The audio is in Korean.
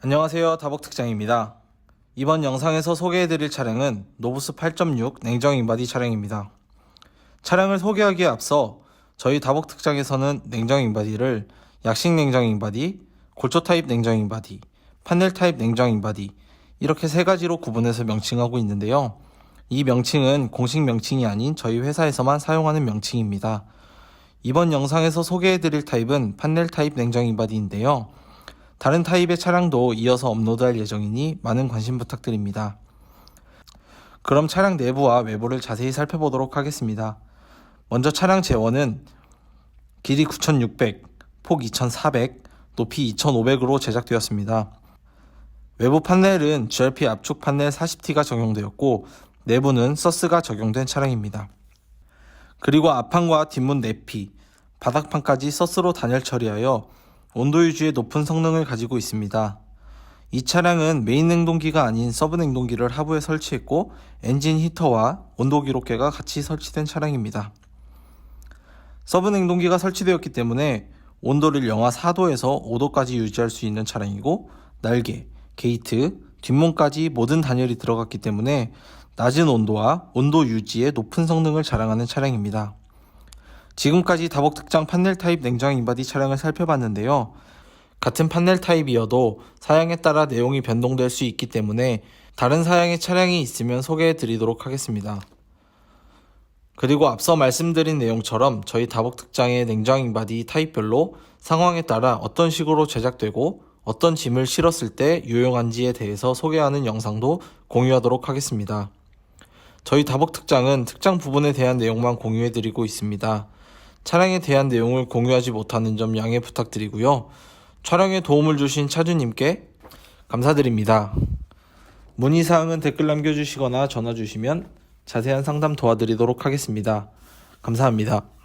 안녕하세요. 다복특장입니다. 이번 영상에서 소개해드릴 차량은 노브스 8.6 냉정 인바디 차량입니다. 차량을 소개하기에 앞서 저희 다복특장에서는 냉정 인바디를 약식 냉정 인바디, 골조 타입 냉정 인바디, 판넬 타입 냉정 인바디 이렇게 세 가지로 구분해서 명칭하고 있는데요. 이 명칭은 공식 명칭이 아닌 저희 회사에서만 사용하는 명칭입니다. 이번 영상에서 소개해드릴 타입은 판넬 타입 냉정 인바디인데요. 다른 타입의 차량도 이어서 업로드할 예정이니 많은 관심 부탁드립니다. 그럼 차량 내부와 외부를 자세히 살펴보도록 하겠습니다. 먼저 차량 제원은 길이 9600, 폭 2400, 높이 2500으로 제작되었습니다. 외부 판넬은 GRP 압축 판넬 40T가 적용되었고 내부는 서스가 적용된 차량입니다. 그리고 앞판과 뒷문 내피, 바닥판까지 서스로 단열 처리하여 온도 유지에 높은 성능을 가지고 있습니다. 이 차량은 메인 냉동기가 아닌 서브 냉동기를 하부에 설치했고 엔진 히터와 온도 기록계가 같이 설치된 차량입니다. 서브 냉동기가 설치되었기 때문에 온도를 영하 4도에서 5도까지 유지할 수 있는 차량이고 날개, 게이트, 뒷문까지 모든 단열이 들어갔기 때문에 낮은 온도와 온도 유지에 높은 성능을 자랑하는 차량입니다. 지금까지 다복 특장 판넬 타입 냉장 인바디 차량을 살펴봤는데요. 같은 판넬 타입이어도 사양에 따라 내용이 변동될 수 있기 때문에 다른 사양의 차량이 있으면 소개해 드리도록 하겠습니다. 그리고 앞서 말씀드린 내용처럼 저희 다복 특장의 냉장 인바디 타입별로 상황에 따라 어떤 식으로 제작되고 어떤 짐을 실었을 때 유용한지에 대해서 소개하는 영상도 공유하도록 하겠습니다. 저희 다복 특장은 특장 부분에 대한 내용만 공유해 드리고 있습니다. 차량에 대한 내용을 공유하지 못하는 점 양해 부탁드리고요. 촬영에 도움을 주신 차주님께 감사드립니다. 문의사항은 댓글 남겨주시거나 전화 주시면 자세한 상담 도와드리도록 하겠습니다. 감사합니다.